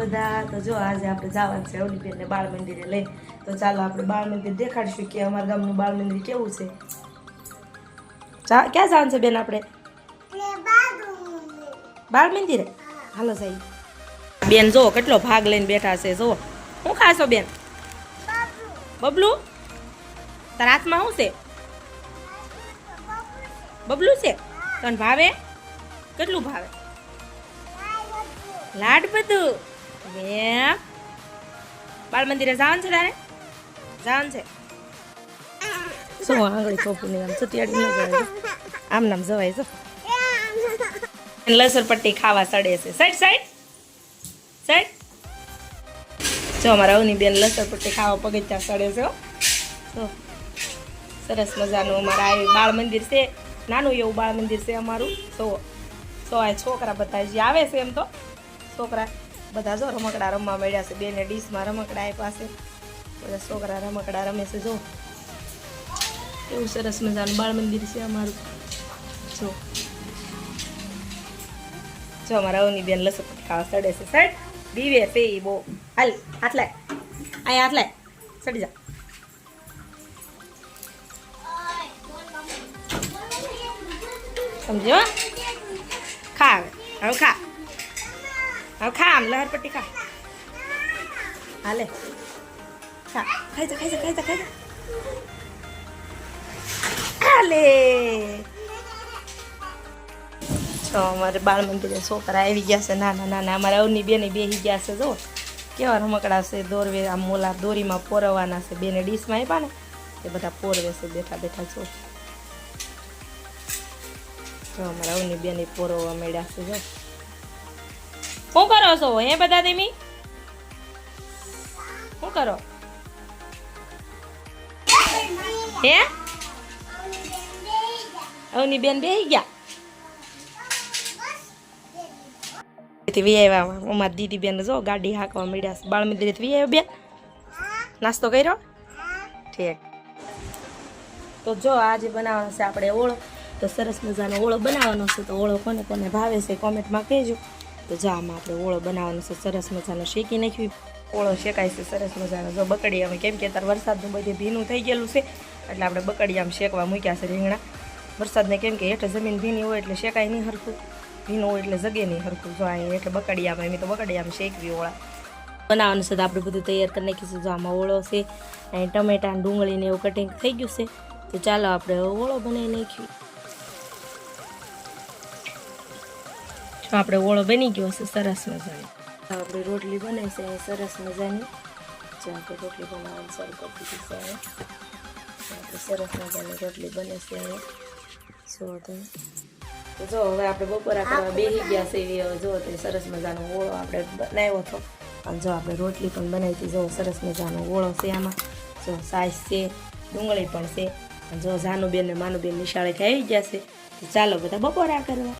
બધા? તો જો આજે આપણે જવાનું છે અવનીબેનને બાળ મંદિરે લઈ. તો ચાલો આપણે બાળ મંદિર દેખાડીશું કે અમારા ગામનું બાળ મંદિર કેવું છે. ક્યાં જવાનું છે બેન આપણે? બાળ મંદિરે? હાલો સાહેબ બેન જો કેટલો ભાગ લઈને બેઠા છે જો હું ખાશો બેન? બબલું. તારા હાથમાં શું છે? બબલું છે? તને ભાવે? કેટલું ભાવે? લાડ બધું? હે બાળ મંદિરે જવાનું છે તારે? જવાનું છે. શું આંગળી ચોપુની આમ સતિયાડી ન આમ જવાય જો લસણ ખાવા સડે છે. Side side side. જો અમારા અવની બેન લસણ પટ્ટી ખાવા પગથિયા સડે છે સરસ મજાનું અમારા બાળ મંદિર છે. નાનું એવું બાળ મંદિર છે અમારું. તો તો આ છોકરા બધા જે આવે છે એમ તો. છોકરા બધા જો રમકડા રમવા મળ્યા છે. બેને ડીશમાં રમકડા આપ્યા છે. બધા છોકરા રમકડા રમે છે, જો. એવું સરસ મજાનું બાળ મંદિર છે અમારું. જો. જો અમારા અવની બેન લસણ ખાવા સડે છે. સાઈડ. બીવે છે એ બહુ. હાલ, હાથ લાય. અહીંયા હાથ લાય. સડી જા. સમજ્યો? ખા હવે. હવે ખા, આમ લહર પટ્ટી ખા. હાલે ખા, ખાઈ જા ખાઈ જા ખાઈ જા ખાઈ જા. હાલે તો અમારે બાળ મંદિરે છોકરા આવી ગયા છે, નાના નાના. અમારા અવની બેને બેસી ગયા છે, જો. કેવા રમકડા છે, દોરવે, આમ મોલા દોરીમાં પોરવાના છે. બેને ડીશમાં આપ્યા ને, એ બધા પોરવે છે, બેઠા બેઠા, જો. જો અમારા અવની બેને પોરવવા મળ્યા છે, જો. શું કરો છો? હે બધા તમે? શું કરો? હે? અવની બેન બેસી ગયા? થી વી આવ્યા અમારી દીદી બેન જો ગાડી હાંકવા મળ્યા છે. બાળ મંદિરેથી વી આવ્યો બેન? નાસ્તો કર્યો? ઠીક. તો જો આજે બનાવવાનો છે આપણે ઓળો તો સરસ મજાનો ઓળો બનાવવાનો છે. તો ઓળો કોને કોને ભાવે છે કોમેન્ટમાં કહેજો. તો જો આમાં આપણે ઓળો બનાવવાનો છે, સરસ મજાનો શેકી નાખવી ઓળો શેકાય છે, સરસ મજાનો. જો બકડી અમે કેમ કે અત્યારે વરસાદનું બધે ભીનું થઈ ગયેલું છે, એટલે આપણે બકડી આમ શેકવા મૂક્યા છે રીંગણા. વરસાદને કેમ કે હેઠળ જમીન ભીની હોય એટલે શેકાય નહીં હરખું. ભીનું હોય એટલે જગે નહીં હરખું. જો અહીં એટલે બકડિયામાં એમ તો બકડિયામાં શેકવી ઓળા. બનાવવાનું છે તો આપણે બધું તૈયાર કરી નાખીશું. જો આમાં ઓળો છે, અહીં ટમેટા ડુંગળીને એવું કટિંગ થઈ ગયું છે. તો ચાલો આપણે ઓળો બનાવી નાખ્યું. જો આપણે ઓળો બની ગયો છે સરસ મજાની. આપણે રોટલી બને છે સરસ મજાની. જો આપણે રોટલી બનાવવાની શરૂ કરી દીધી છે આપણે સરસ મજાની રોટલી બને છે જો તો. તો જો હવે આપણે બપોરા કરવા બેસી ગયા છે એવી જો તે સરસ મજાનો ઓળો આપણે બનાવ્યો હતો. અને જો આપણે રોટલી પણ બનાવી હતી જો સરસ મજાનો ઓળો છે આમાં. જો સાઈઝ છે ડુંગળી પણ છે. અને જો જાનુબેન ને માનુબેન નિશાળેથી આવી ગયા છે. તો ચાલો બધા બપોરા કરવા.